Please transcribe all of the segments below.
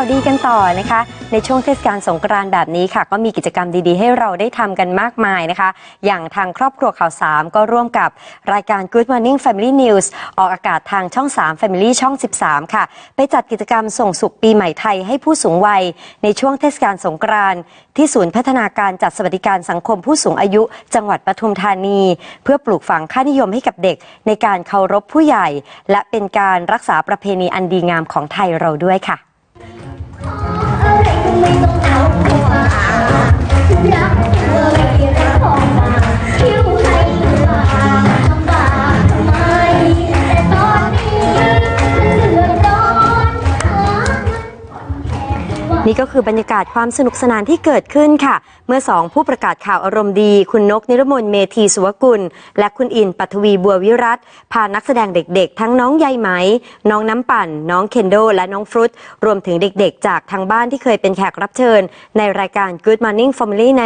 าวดีกันต่อนะคะ ในช่วงเทศกาลสงกรานต์แบบนี้ค่ะ ก็มีกิจกรรมดีๆ ให้เราได้ทำกันมากมายนะคะ อย่างทางครอบครัวข่าวสามก็ร่วมกับรายการ Good Morning Family News ออกอากาศทางช่อง 3 Family ช่อง 13 ค่ะ ไปจัดกิจกรรมส่งสุขปีใหม่ไทยให้ผู้สูงวัย ในช่วงเทศกาลสงกรานต์ที่ศูนย์พัฒนาการจัดสวัสดิการสังคมผู้สูงอายุ จังหวัดปทุมธานี เพื่อปลูกฝังค่านิยมให้กับเด็ก ในการเคารพผู้ใหญ่ และเป็นการรักษาประเพณีอันดีงามของไทยเราด้วยค่ะ นี่ก็คือบรรยากาศความสนุกสนานที่เกิดขึ้นค่ะ เมื่อสองผู้ประกาศข่าวอารมณ์ดี คุณนกนิรมนเมธีสุวกุล และคุณอินปัทวีบัววิรัตพานักแสดงเด็กๆ ทั้งน้องใยไหม น้องน้ำปั่น น้องเคนโด และน้องฟรุต รวมถึงเด็กๆ จากทางบ้านที่เคยเป็นแขกรับเชิญ ในรายการ Good Morning Family ใน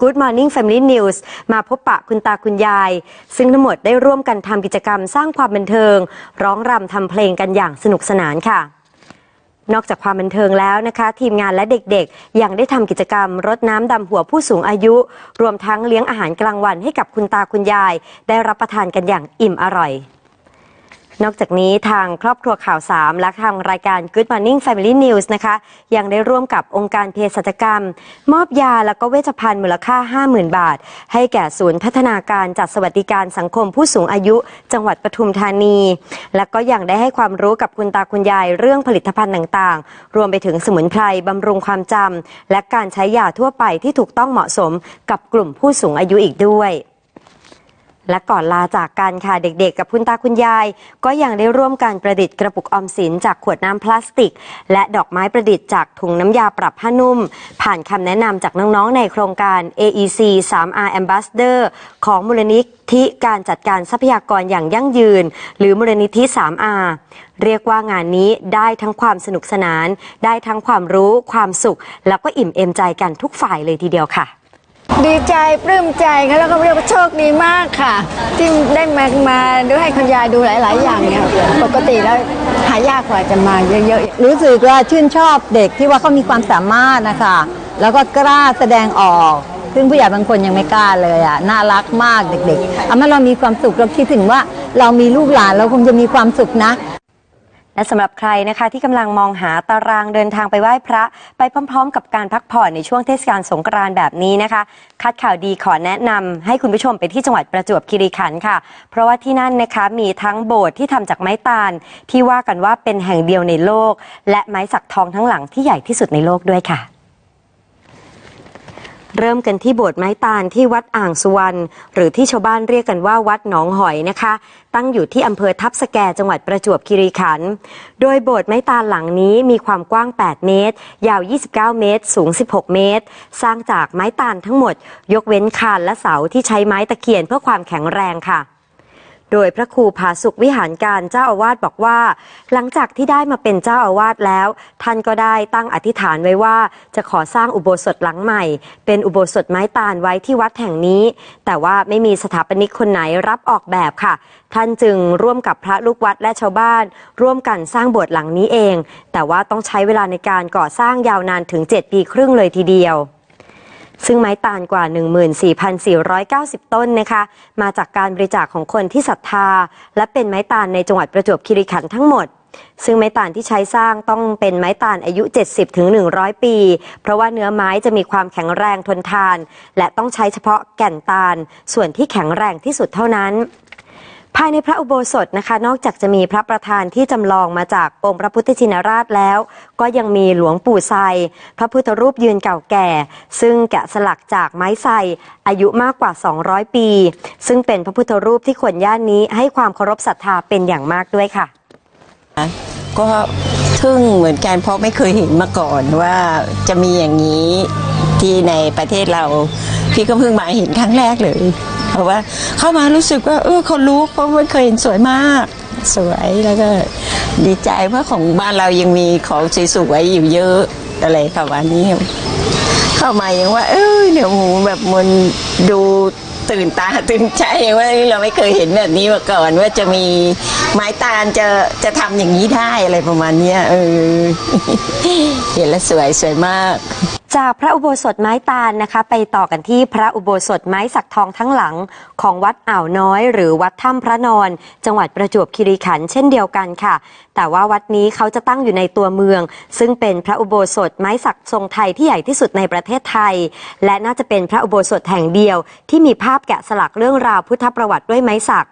Good Morning Family News มาพบปะคุณตาคุณยาย ซึ่งทั้งหมดได้ร่วมกันทำกิจกรรมสร้างความบันเทิง ร้องรำทำเพลงกันอย่างสนุกสนานค่ะ นอกจากความบันเทิงแล้วนะคะ ทีมงานและเด็กๆ ยังได้ทำกิจกรรมรดน้ำดำหัวผู้สูงอายุ รวมทั้งเลี้ยงอาหารกลางวันให้กับคุณตาคุณยาย ได้รับประทานกันอย่างอิ่มอร่อย นอกจากนี้ทางครอบครัวข่าวสามและทางรายการ Good Morning Family News นะคะ ยังได้ร่วมกับองค์การเภสัชกรรม มอบยาและก็เวชภัณฑ์มูลค่า 50,000 บาท ให้แก่ศูนย์พัฒนาการจัดสวัสดิการสังคมผู้สูงอายุ จังหวัดปทุมธานี และก็ยังได้ให้ความรู้กับคุณตาคุณยายเรื่องผลิตภัณฑ์ต่างๆ รวมไปถึงสมุนไพรบำรุงความจำและการใช้ยาทั่วไปที่ถูกต้องเหมาะสมกับกลุ่มผู้สูงอายุอีกด้วย และก่อนลาจากกันค่ะเด็กๆ กับคุณตาคุณยาย ก็ยังได้ร่วมกันประดิษฐ์กระปุกออมสินจากขวดน้ำพลาสติก และดอกไม้ประดิษฐ์จากถุงน้ำยาปรับผ้านุ่ม ผ่านคำแนะนำจากน้องๆในโครงการ AEC 3R Ambassador ของมูลนิธิการจัดการทรัพยากรอย่างยั่งยืน หรือมูลนิธิ 3R เรียกว่างานนี้ได้ทั้งความสนุกสนาน ได้ทั้งความรู้ความสุข แล้วก็อิ่มเอมใจกันทุกฝ่ายเลยทีเดียวค่ะ ดีใจปลื้มใจค่ะแล้วก็เรียกว่าโชคดีมากค่ะ ที่ได้มามาดูให้คุณยายดูหลาย ๆ อย่างเนี่ยปกติแล้วหายากกว่าจะมาเยอะๆรู้สึกว่าชื่นชอบเด็กที่ว่าเขามีความสามารถนะคะ แล้วก็กล้าแสดงออก ซึ่งผู้ใหญ่บางคนยังไม่กล้าเลยอะน่ารักมากเด็กๆเอามาเรามีความสุขเราคิดถึงว่า เรามีลูกหลานเราคงจะมีความสุขนะ และสำหรับใครนะคะที่กำลังมองหาตารางเดินทางไปไหว้พระ ไปพร้อม ๆ กับการพักผ่อนในช่วงเทศกาลสงกรานต์แบบนี้นะคะ คัดข่าวดีขอแนะนำให้คุณผู้ชมไปที่จังหวัดประจวบคีรีขันธ์ค่ะ เพราะว่าที่นั่นนะคะมีทั้งโบสถ์ที่ทำจากไม้ตาล ที่ว่ากันว่าเป็นแห่งเดียวในโลก และไม้สักทองทั้งหลังที่ใหญ่ที่สุดในโลกด้วยค่ะ เริ่มกันที่โบสถ์ไม้ตาลที่วัดอ่างสุวรรณหรือที่ชาวบ้านเรียกกันว่าวัดหนองหอยนะคะ ตั้งอยู่ที่อำเภอทับสแกจังหวัดประจวบคีรีขันธ์โดยโบสถ์ไม้ตาลหลังนี้มีความกว้าง 8 เมตร ยาว 29 เมตร สูง 16 เมตร สร้างจากไม้ตาลทั้งหมด ยกเว้นคานและเสาที่ใช้ไม้ตะเคียนเพื่อความแข็งแรงค่ะ โดยพระครูผาสุขวิหารการเจ้าอาวาสบอกว่า หลังจากที่ได้มาเป็นเจ้าอาวาสแล้ว ท่านก็ได้ตั้งอธิษฐานไว้ว่า จะขอสร้างอุโบสถหลังใหม่ เป็นอุโบสถไม้ตาลไว้ที่วัดแห่งนี้ แต่ว่าไม่มีสถาปนิกคนไหนรับออกแบบค่ะ ท่านจึงร่วมกับพระลูกวัดและชาวบ้าน ร่วมกันสร้างโบสถ์หลังนี้เอง แต่ว่าต้องใช้เวลาในการก่อสร้างยาวนานถึง 7 ปีครึ่งเลยทีเดียว ซึ่งไม้ตาลกว่า 14,490 ต้นนะคะ มาจากการบริจาคของคนที่ศรัทธา และเป็นไม้ตาลในจังหวัดประจวบคีรีขันธ์ทั้งหมด ซึ่งไม้ตาลที่ใช้สร้างต้องเป็นไม้ตาลอายุ 70ถึง100 ปี เพราะว่าเนื้อไม้จะมีความแข็งแรงทนทาน และต้องใช้เฉพาะแก่นตาล ส่วนที่แข็งแรงที่สุดเท่านั้น ภายในพระอุโบสถนะคะ นอกจากจะมีพระประธานที่จำลองมาจากองค์พระพุทธชินราชแล้ว ก็ยังมีหลวงปู่ไซพระพุทธรูปยืนเก่าแก่ ซึ่งแกะสลักจากไม้ไซอายุมากกว่า 200 ปี ซึ่งเป็นพระพุทธรูปที่คนย่านนี้ให้ความเคารพศรัทธาเป็นอย่างมากด้วยค่ะ ก็ งเหมือนกันเพราะไม่เคยเห็นมาก่อนว่าจะมีอย่างนี้ที่ในประเทศเรา พี่ก็เพิ่งมาเห็นครั้งแรกเลย เพราะว่าเข้ามารู้สึกว่าเออคนรู้เพราะไม่เคยเห็นสวยมาก สวยแล้วก็ดีใจเพราะของบ้านเรายังมีของสวยๆอยู่เยอะอะไรประมาณนี้ เข้ามายังว่า เออเดี๋ยวหมูแบบมันดู ตื่นตาตื่นใจว่าเราไม่เคยเห็นแบบนี้มาก่อนว่าจะมีไม้ตาลจะจะทำอย่างนี้ได้อะไรประมาณนี้เออ เห็นแล้วสวยสวยมาก จากพระอุโบสถไม้ตาลนะคะ ไปต่อกันที่พระอุโบสถไม้สักทองทั้งหลัง ของวัดอ่าวน้อย หรือวัดถ้ำพระนอน จังหวัดประจวบคีรีขันธ์เช่นเดียวกันค่ะ แต่ว่าวัดนี้เขาจะตั้งอยู่ในตัวเมือง ซึ่งเป็นพระอุโบสถไม้สักทรงไทยที่ใหญ่ที่สุดในประเทศไทย และน่าจะเป็นพระอุโบสถแห่งเดียว ที่มีภาพแกะสลักเรื่องราวพุทธประวัติด้วยไม้สัก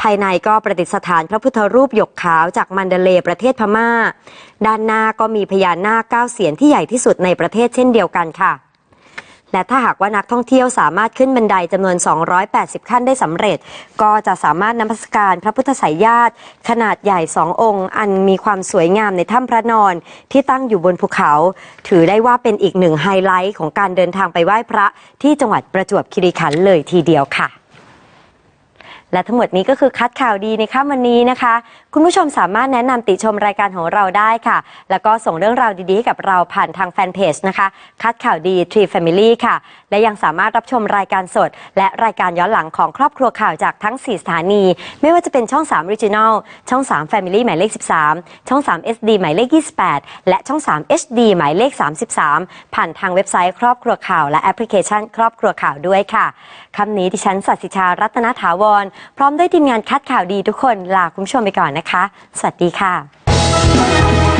ภายในก็ประดิษฐานพระพุทธรูปหยกขาวจากมันเดเลประเทศพม่า ด้านหน้าก็มีพญานาคเก้าเสียนที่ใหญ่ที่สุดในประเทศเช่นเดียวกันค่ะ และถ้าหากว่านักท่องเที่ยวสามารถขึ้นบันไดจำนวน 280 ขั้นได้สำเร็จ ก็จะสามารถนมัสการพระพุทธสายญาติ ขนาดใหญ่สององค์ อันมีความสวยงามในถ้ำพระนอนที่ตั้งอยู่บนภูเขา ถือได้ว่าเป็นอีกหนึ่งไฮไลท์ของการเดินทางไปไหว้พระที่จังหวัดประจวบคีรีขันธ์เลยทีเดียวค่ะ และทั้งหมดนี้ก็คือคัดข่าวดีในค่ำวันนี้นะคะ คุณผู้ชมสามารถแนะนำติชมรายการของเราได้ค่ะ แล้วก็ส่งเรื่องราวดีๆให้กับเราผ่านทางแฟนเพจนะคะ คัดข่าวดี Tree Family ค่ะ และยังสามารถรับชมรายการสด และรายการย้อนหลังของครอบครัวข่าวจากทั้ง 4 สถานี ไม่ว่าจะเป็นช่อง3 Original ช่อง3 Family หมายเลข 13 ช่อง 3 SD หมายเลข 28 และช่อง 3 HD หมายเลข 33 ผ่านทางเว็บไซต์ครอบครัวข่าว และแอปพลิเคชัน ครอบครัวข่าวด้วยค่ะคำนี้ดิฉันสัตย์สิชารัตนถาวรพร้อมด้วยทีมงานคัดข่าวดีทุกคนลาคุณผู้ชมไปก่อนนะคะ สวัสดีค่ะ